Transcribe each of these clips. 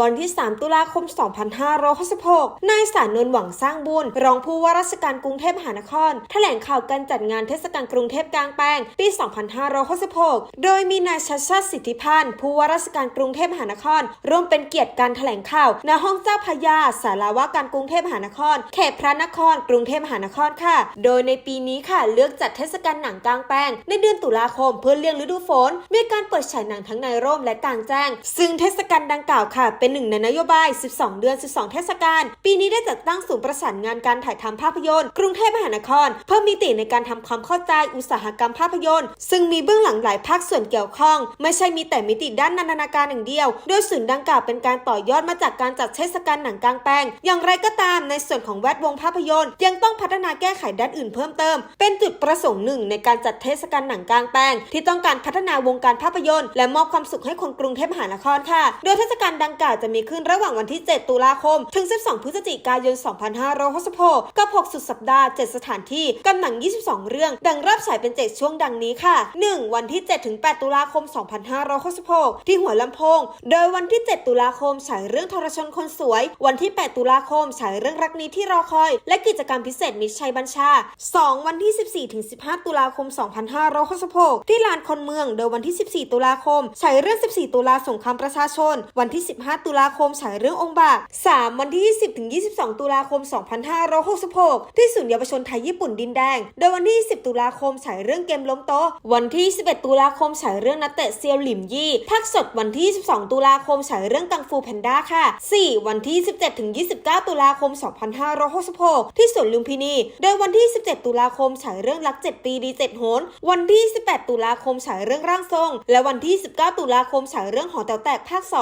วันที่ 3 ตุลาคม 2566 นายสานนท์หวังสร้างบุญ รองผู้ว่าราชการกรุงเทพมหานคร แถลงข่าวการจัดงานเทศกาลกรุงเทพกลางแปลง ปี 2566 โดยมีนายชัชชาติสิทธิพันธ์ผู้ว่าราชการกรุงเทพมหานคร ร่วมเป็นเกียรติการแถลงข่าวณห้องเจ้าพยาสาราว่าการกรุงเทพมหานคร เขตพระนคร กรุงเทพมหานครค่ะ โดยในปีนี้ค่ะเลือกจัดเทศกาลหนังกลางแปลง ในเดือนตุลาคมเพื่อเลี่ยงฤดูฝน มีการเปิดฉายหนังทั้งในร่มและกลางแจ้ง ซึ่งเทศกาลดังกล่าวค่ะเป็นหนึ่งในนโยบาย 12 เดือน 12 เทศกาล ปีนี้ได้จัดตั้งศูนย์ประสานงานการถ่ายทำภาพยนตร์ กรุงเทพมหานคร เพิ่มมิติในการทำความเข้าใจอุตสาหกรรมภาพยนตร์ ซึ่งมีเบื้องหลังหลายภาคส่วนเกี่ยวข้อง ไม่ใช่มีแต่มิติด้านนันทนาการอย่างเดียว โดยศูนย์ดังกล่าวเป็นการต่อยอดมาจากการจัดเทศกาลหนังกลางแปลง อย่างไรก็ตามในส่วนของแวดวงภาพยนตร์ ยังต้องพัฒนาแก้ไขด้านอื่นเพิ่มเติม เป็นจุดประสงค์หนึ่งในการจัดเทศกาลหนังกลางแปลง ที่ต้องการพัฒนาวงการภาพยนตร์และมอบความสุขให้คนกรุงเทพมหานครค่ะ โดยเทศกาลดังกล่าวจะมีขึ้นระหว่างวันที่ 7 ตุลาคม ถึง 12 พฤศจิกายน 2566 กับ 6 สุดสัปดาห์ 7 สถานที่กับหนัง 22 เรื่อง ดังรับฉายเป็น 7 ช่วงดังนี้ค่ะ 1. วันที่ 7 ถึง 8 ตุลาคม 2566 ที่หัวลำโพง โดยวันที่ 7 ตุลาคมฉายเรื่องทรชนคนสวย วันที่ 8 ตุลาคมฉายเรื่องรักนี้ที่รอคอย และกิจกรรมพิเศษมิตรชัยบัญชา 2. วันที่ 14 ถึง 15 ตุลาคม 2566 ที่ลานคนเมือง โดยวันที่ 14 ตุลาคมฉายเรื่อง 14 ตุลาสงครามประชาชน วันที่ 15ตุลาคมฉายเรื่ององค์บาก 3. วันที่ 20ถึง22 ตุลาคม 2566 ที่ศูนย์เยาวชนไทยญี่ปุ่นดินแดง โดยวันที่ 10 ตุลาคมฉายเรื่องเกมล้มโต๊ะ วันที่ 11 ตุลาคมฉายเรื่องนักเตะเซียวหลิมยี่ ภาคสดวันที่ 12 ตุลาคมฉายเรื่องกังฟูแพนด้าค่ะ 4. วันที่ 17ถึง29 ตุลาคม 2566 ที่สวนลุมพินี โดยวันที่ 17 ตุลาคมฉายเรื่องรัก 7 ปีดี7โหน วันที่ 18 ตุลาคมฉายเรื่องร่างทรง และวันที่ 19 ตุลาคมฉายเรื่องหอแต๋วแตกภาค 2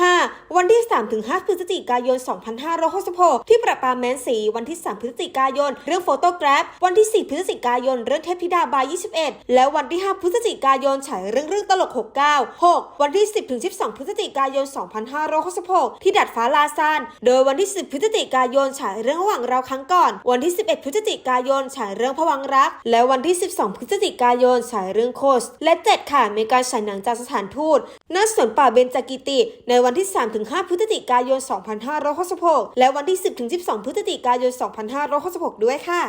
5. วันที่3ถึง5พฤศจิกายน 2566 ที่ประปาแมนสีวันที่ 3 พฤศจิกายน เรื่องโฟโตกราฟวันที่ 4 พฤศจิกายน เรื่องเทพธิดาบาย 21 และวันที่ 5 พฤศจิกายนฉายเรื่องเรื่องตลก 69 6. วันที่ 10ถึง12 พฤศจิกายน 2566 ที่ดัดฟ้าลาซานโดยวันที่ 10 พฤศจิกายนฉายเรื่องระหว่างเราครั้งก่อน วันที่ 11 พฤศจิกายนฉายเรื่องพวังรัก และวันที่ 12 พฤศจิกายนฉายเรื่องโคสและ 7 ค่ะมีการฉายหนังจากสถานทูตณสวนป่าเบญจกิติ ในวันที่3-5พฤศจิกายน 2566 และวันที่ 10-12 พฤศจิกายน 2566 ด้วยค่ะ